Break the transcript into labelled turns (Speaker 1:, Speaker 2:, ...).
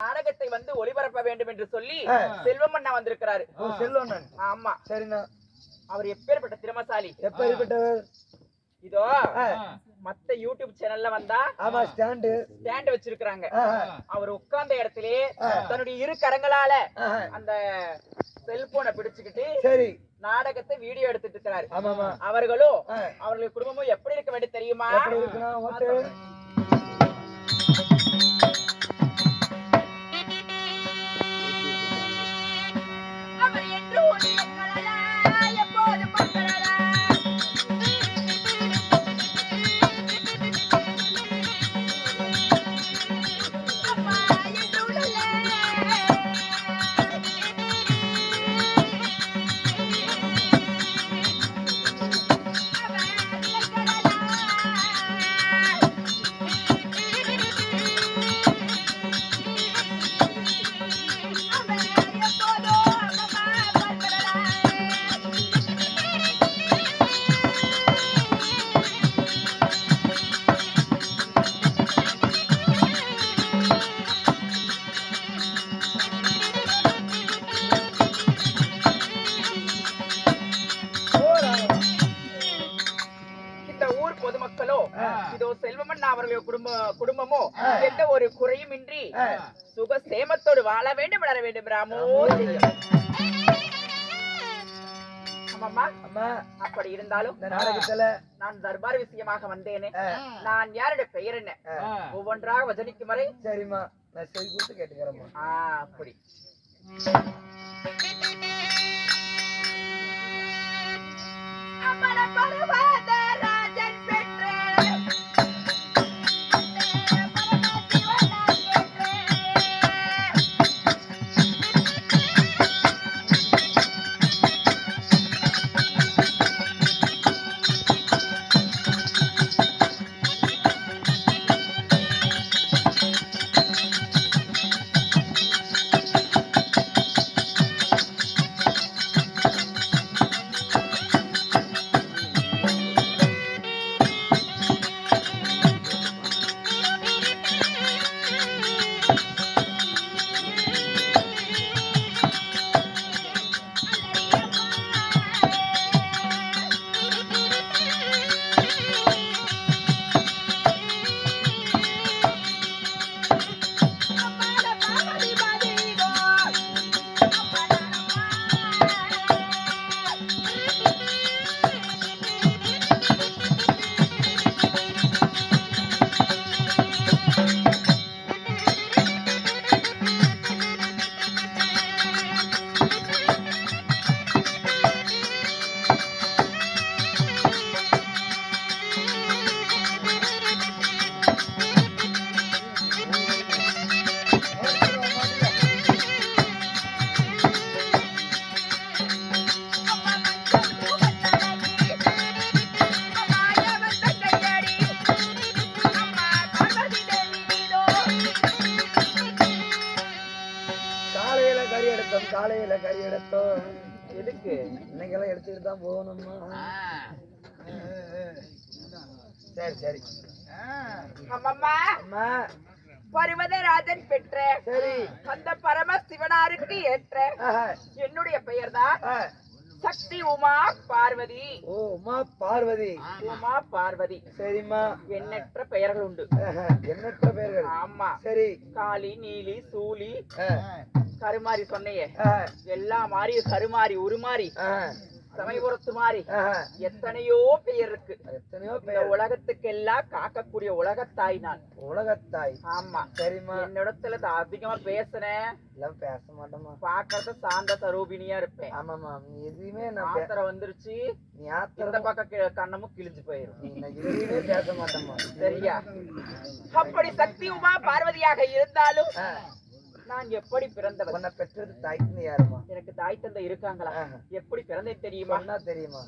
Speaker 1: நாடகத்தை வந்து ஒளிபரப்ப வேண்டும் என்று சொல்லி
Speaker 2: ஆ.
Speaker 1: செல்வம் அண்ணா வந்திருக்கிறாரு.
Speaker 2: ஓ செல்வண்ணன்
Speaker 1: ஆமா.
Speaker 2: சரிண்ணா.
Speaker 1: அவர் எப்பேற்பட்ட திறமசாலி?
Speaker 2: எப்ப ஏற்பட்டவர்?
Speaker 1: இதோ மத்த யூடியூப் சேனல்ல வந்தா
Speaker 2: ஆமா ஸ்டாண்டு.
Speaker 1: ஸ்டாண்ட் வச்சிருக்காங்க அவர் உட்கார்ந்த இடத்திலே தன்னுடைய இரு கரங்களால. அந்த செல்போனை பிடிச்சுக்கிட்டு
Speaker 2: சரி.
Speaker 1: நாடகத்தை வீடியோ எடுத்துட்டு இருக்கிறாரு. அவர்களும். அவர்களுடைய குடும்பமும் எப்படி இருக்க வேண்டும் தெரியுமா? பொதுமக்களோ இதோ செல்வமண்ணா அவர்களுடைய குடும்ப குடும்பமோ எந்த ஒரு குறையும் இன்றி சுக சேமத்தோடு வாழ வேண்டும் வளர வேண்டும் ராமோ. அப்படி இருந்தாலும்
Speaker 2: நாடகத்துல
Speaker 1: நான் தர்பார் விஷயமாக வந்தேனே. நான் யாருடைய பெயர் என்ன? ஒவ்வொன்றாக வசனிக்கும் வரை.
Speaker 2: சரிம்மா. நான் கொடுத்து கேட்டுக்கிறேம்மா.
Speaker 1: ஆ அப்படி. அமர பருவத.
Speaker 2: எடுத்தோம் காலையில கறி எடுத்தோம்.
Speaker 1: எதுக்கு?
Speaker 2: இன்னைக்கெல்லாம் எடுத்துக்கிட்டு தான் போகணும்மா சரி சரி. அம்மா.
Speaker 1: பருவதராஜன் பெற்ற
Speaker 2: சரி.
Speaker 1: அந்த பரம சிவனாருக்கு ஏற்ற என்னுடைய பெயர்தான்
Speaker 2: ஆ.
Speaker 1: சக்தி உமா பார்வதி.
Speaker 2: ஓ உமா பார்வதி.
Speaker 1: உமா பார்வதி.
Speaker 2: சரிம்மா.
Speaker 1: எண்ணற்ற பெயர்கள் உண்டு.
Speaker 2: எண்ணற்ற பெயர்கள்.
Speaker 1: ஆமா.
Speaker 2: சரி.
Speaker 1: காளி நீலி சூலி.
Speaker 2: ஆ,
Speaker 1: கருமாரி சொன்னையே எல்லா மாறி கருமாரி உருமாறி. சமயபுரத்து மாறி.
Speaker 2: ஆஹா.
Speaker 1: எத்தனையோ பெயர் இருக்கு.
Speaker 2: எத்தனையோ பெயர்.
Speaker 1: உலகத்துக்கெல்லாம் காக்கக்கூடிய உலகத்தாய் நான்.
Speaker 2: உலகத்தாய்.
Speaker 1: ஆமா.
Speaker 2: சரிம்மா.
Speaker 1: என்னிடத்துல அதிகமா பேசுனேன்
Speaker 2: எல்லாம் பேச மாட்டோமா
Speaker 1: பாக்குறது சாந்த சரூபினியா இருப்பேன்.
Speaker 2: ஆமாமா எதுவுமே நான்
Speaker 1: வந்துருச்சு.
Speaker 2: நீ
Speaker 1: இந்த பக்கம் கண்ணமும் கிழிஞ்சு போயிரும்.
Speaker 2: எதுவுமே பேச மாட்டோமா
Speaker 1: சரியா? அப்படி சக்தி உமா பார்வதியாக இருந்தாலும் நான் எப்படி பிறந்தவன்?
Speaker 2: உன்னை பெற்றது தாய்க்குன்னு யாருமா?
Speaker 1: எனக்கு தாய் தந்தை இருக்காங்களா. எப்படி பிறந்தேன் தெரியுமா?
Speaker 2: தெரியுமா?